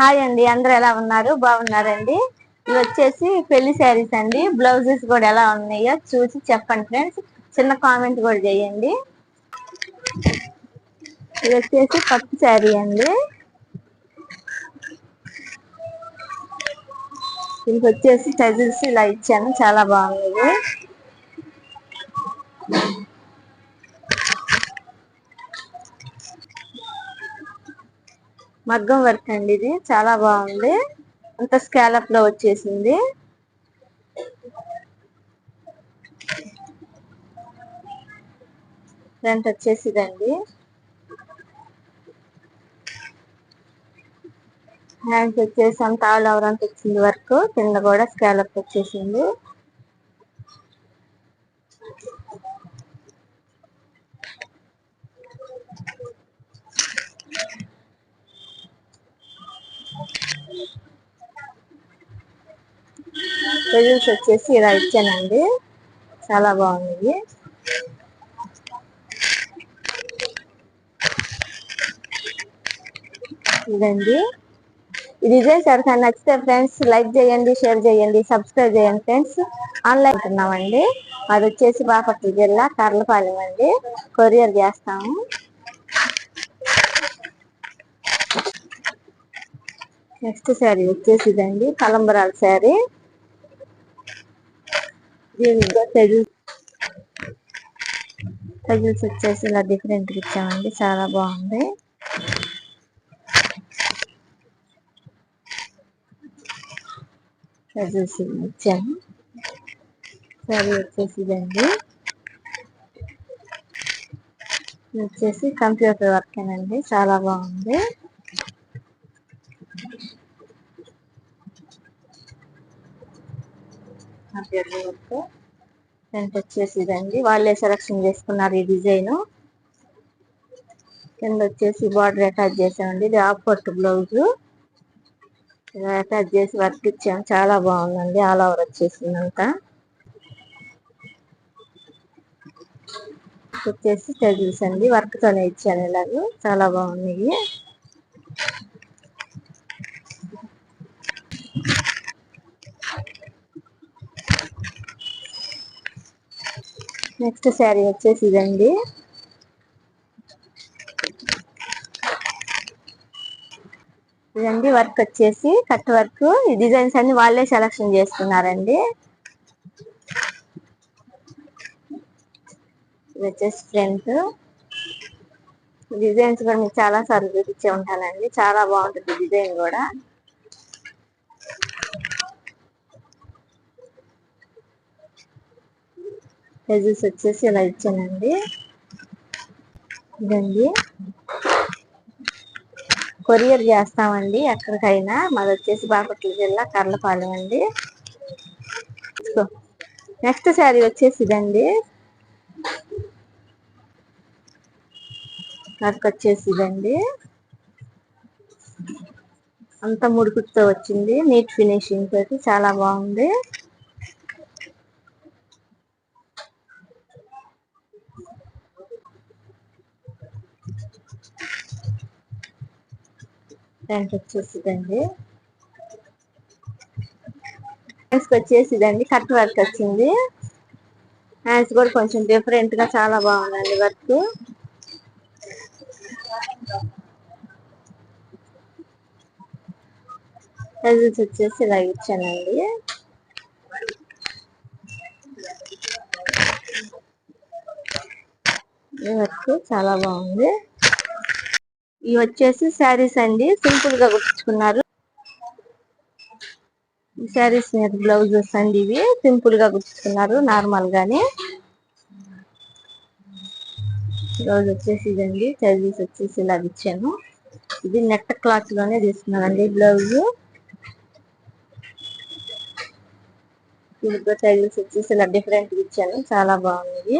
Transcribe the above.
Hi అండి అందరు ఎలా ఉన్నారు? బాగున్నారండి? ఇవి వచ్చేసి పెళ్ళి శారీస్ అండి. బ్లౌజెస్ కూడా ఎలా ఉన్నాయో చూసి చెప్పండి ఫ్రెండ్స్. చిన్న కామెంట్ కూడా చేయండి. ఇది వచ్చేసి పట్టు శారీ అండి. దీనికి వచ్చేసి టజిల్స్ ఇలా ఇచ్చాను చాలా బాగుంది. మగ్గం వర్క్ అండి ఇది. చాలా బాగుంది. అంత స్కాలప్లో వచ్చేసింది. ఫ్రంట్ వచ్చేసిదండి. హ్యాండ్స్ వచ్చేసి అంత ఆల్ ఓవర్ అంత వచ్చింది వర్క్. కింద కూడా స్కాలప్ వచ్చేసింది. పెజల్స్ వచ్చేసి ఇలా ఇచ్చానండి. చాలా బాగుంది. ఇదండి. ఈ డిజైన్స్ ఎవరికైనా నచ్చితే ఫ్రెండ్స్ లైక్ చేయండి షేర్ చేయండి సబ్స్క్రైబ్ చేయండి ఫ్రెండ్స్. ఆన్లైన్ ఉంటున్నామండి అది వచ్చేసి బాపట్ల జిల్లా కర్లపాలెం అండి. కొరియర్ చేస్తాము. నెక్స్ట్ శారీ వచ్చేసి ఇదండి. కలంబరాల శారీ. దీనిలో టెజిల్స్ టెజిల్స్ వచ్చేసి ఇలా డిఫరెంట్ ఇచ్చామండి. చాలా బాగుంది. టెజిల్స్ ఇచ్చాము సరే వచ్చేసి ఇదండి. వచ్చేసి కంప్యూటర్ వర్క్ అండి చాలా బాగుంది. కంప్యూటర్ వర్క్ ఫ్రంట్ వచ్చేసి ఇదండి. వాళ్ళే సెలక్షన్ చేసుకున్నారు ఈ డిజైన్ కింద వచ్చేసి బార్డర్ అటాచ్ చేసామండి ఇది ఆఫ్ బ్లౌజ్ ఇలా అటాచ్ చేసి వర్క్ ఇచ్చాము చాలా బాగుందండి. ఆల్ ఓవర్ వచ్చేసిందంతా. వచ్చేసి టెజిల్స్ అండి. వర్క్ తోనే ఇచ్చాను ఇలాగ. చాలా బాగున్నాయి. నెక్స్ట్ శారీ వచ్చేసి ఇదండి. ఇదండి వర్క్ వచ్చేసి కట్ వర్క్. ఈ డిజైన్స్ అన్ని వాళ్ళే సెలక్షన్ చేసుకున్నారండి ఇది వచ్చేసి ఫ్రంట్. డిజైన్స్ కూడా మీకు చాలా సార్లు చూపించే ఉంటానండి. చాలా బాగుంటుంది డిజైన్ కూడా. సైజెస్ వచ్చేసి ఇలా ఇచ్చానండి. ఇదండి. కొరియర్ చేస్తామండి ఎక్కడికైనా. మాది వచ్చేసి బాపట్ల జిల్లా కర్లపాలెం అండి. నెక్స్ట్ శారీ వచ్చేసి ఇదండి. వర్క్ వచ్చేసి ఇదండి. అంత ముడుకుతో వచ్చింది. నీట్ ఫినిషింగ్ తోటి చాలా బాగుంది. ప్యాంట్ వచ్చేసి అండి హ్యాండ్స్కి వచ్చేసి ఇదండి కట్ వర్క్ వచ్చింది. హ్యాండ్స్ కూడా కొంచెం డిఫరెంట్గా చాలా బాగుందండి వర్క్. సైజెస్ వచ్చేసి ఇలా ఇచ్చానండి. ఈ వర్క్ చాలా బాగుంది. ఇవి వచ్చేసి శారీస్ అండి. సింపుల్గా కుట్టించుకున్నారు. శారీస్ మీద బ్లౌజెస్ అండి ఇవి. సింపుల్గా కుట్టించుకున్నారు నార్మల్ గానే. బ్లౌజ్ వచ్చేసి ఇదండి. సైజెస్ వచ్చేసి ఇలా ఇచ్చాను. ఇది నెట్ క్లాత్లోనే తీసుకున్నానండి బ్లౌజ్. ఇంకో సైజెస్ వచ్చేసి ఇలా డిఫరెంట్ ఇచ్చాను. చాలా బాగుంది.